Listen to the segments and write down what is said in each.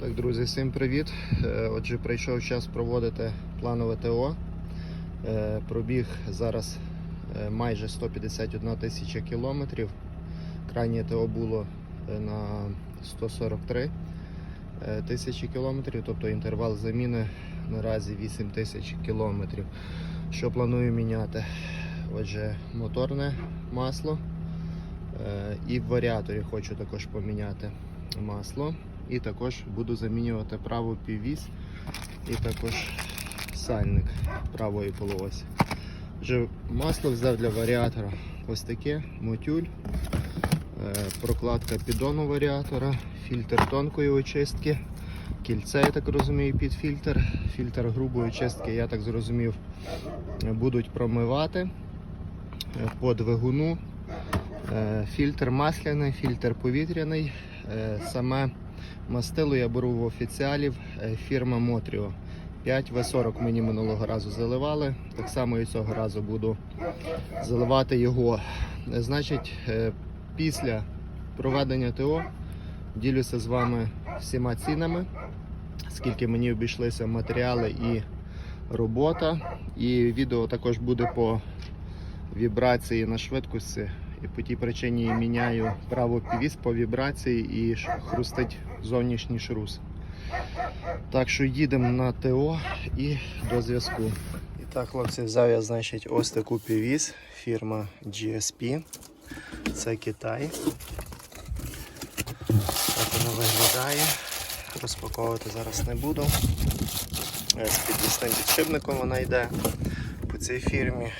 Так, друзі, всім привіт. Е, Отже, прийшов час проводити планове ТО. Е, Пробіг зараз е, майже 151 тисяча кілометрів. Крайнє ТО було на 143 е, тисячі кілометрів, тобто інтервал заміни наразі 8 тисяч кілометрів. Що планую міняти? Отже, моторне масло і в варіаторі хочу також поміняти масло. І також буду замінювати праву піввісь і також сальник правої полуосі. Вже масло взяв для варіатора ось таке, мотюль, е, прокладка піддону варіатора, фільтр тонкої очистки, кільце, я так розумію, під фільтр, фільтр грубої очистки, я так зрозумів, будуть промивати е, по двигуну. Е, Фільтр масляний, фільтр повітряний. Саме мастило я беру в офіціалів е, фірма Мотріо. 5 В40 мені минулого разу заливали. Так само і цього разу буду заливати його. Значить, е, після проведення ТО ділюся з вами всіма цінами, скільки мені обійшлися матеріали і робота. І відео також буде по вібрації на швидкості. І по тій причині міняю праву півіс по вібрації і хрустить зовнішній шрус. Так що їдемо на ТО і до зв'язку. І так, хлопці, взяв я значить, ось таку півіс, фірма GSP. Це Китай. Так воно виглядає. Розпаковувати зараз не буду. Е, З підвісним підшипником вона йде по цій фірмі.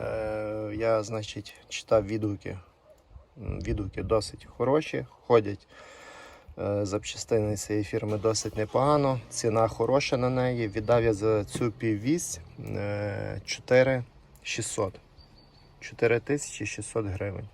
Е, Я, значить, читав відгуки. Відгуки досить хороші, ходять е, запчастини цієї фірми досить непогано. Ціна хороша на неї. Віддав я за цю піввісь е, 4600. 4600 гривень.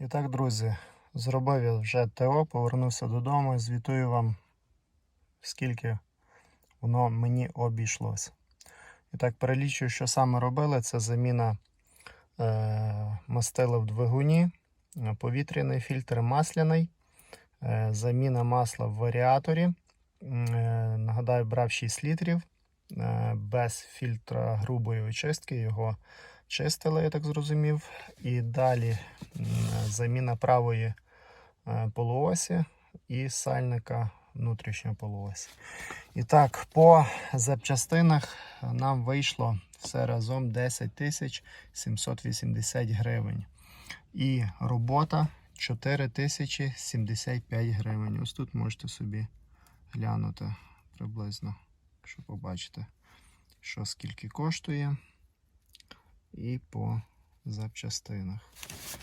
І так, друзі, зробив я вже ТО, повернувся додому. і Звітую вам, скільки воно мені обійшлось. І так, перелічую, що саме робили. Це заміна е, мастила в двигуні, е, повітряний фільтр масляний, е, заміна масла в варіаторі. Е, нагадаю, брав 6 літрів е, без фільтра грубої очистки. Його чистили, я так зрозумів. І далі заміна правої е, полуосі і сальника внутрішньої полуосі. І так, по запчастинах нам вийшло все разом 10 тисяч 780 гривень. І робота 4 тисячі 75 гривень. Ось тут можете собі глянути приблизно, щоб побачити, що скільки коштує. І по запчастинах.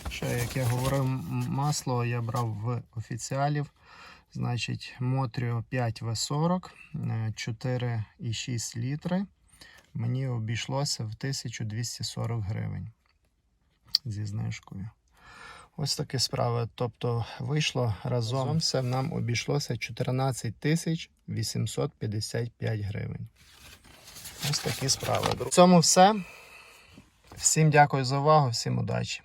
Ще, як я говорив, масло я брав в офіціалів. Значить, Мотріо 5В40, е, 4,6 літри. Мені обійшлося в 1240 гривень зі знижкою. Ось такі справи. Тобто вийшло разом все нам обійшлося 14 тисяч 855 гривень. Ось такі справи. В цьому все. Всім дякую за увагу, всім удачі.